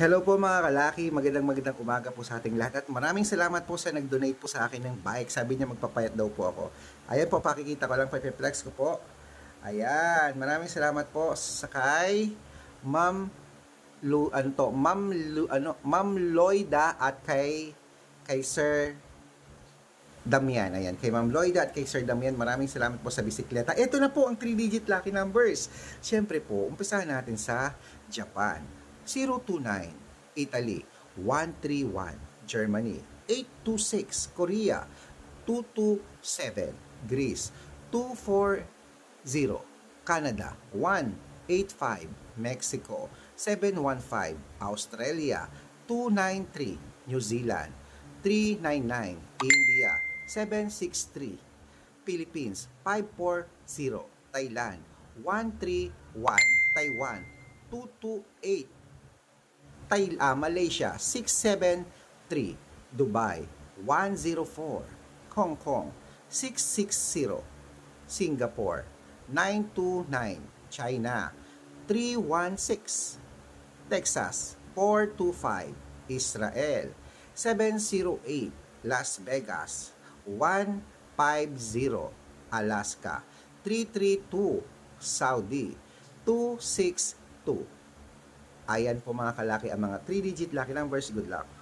Hello po mga kalaki, magandang magandang umaga po sa ating lahat at maraming salamat po sa nag-donate po sa akin ng bike. Sabi niya magpapayat daw po ako. Ayan po, pakikita ko lang, flex ko po. Ayan, maraming salamat po sa kay Ma'am Lu, ano to, Ma'am Lu, ano, Ma'am Loida at kay kay Sir Damian. Ayan, kay Ma'am Loida at kay Sir Damian, maraming salamat po sa bisikleta. Ito na po ang 3-digit lucky numbers. Siyempre po, umpisahan natin sa Japan. 029, Italy. 131, Germany. 826, Korea. 227, Greece. 240, Canada. 185, Mexico. 715, Australia. 293, New Zealand. 399, India. 763, Philippines 540 Thailand 131 Taiwan 228 Thai ah, Malaysia 673 Dubai 104 Hong Kong 660 Singapore 929 China 316 Texas 425 Israel 708 Las Vegas 150 Alaska 332 Saudi 262 Ayan po mga kalaki ang mga 3 digit lucky numbers. Good luck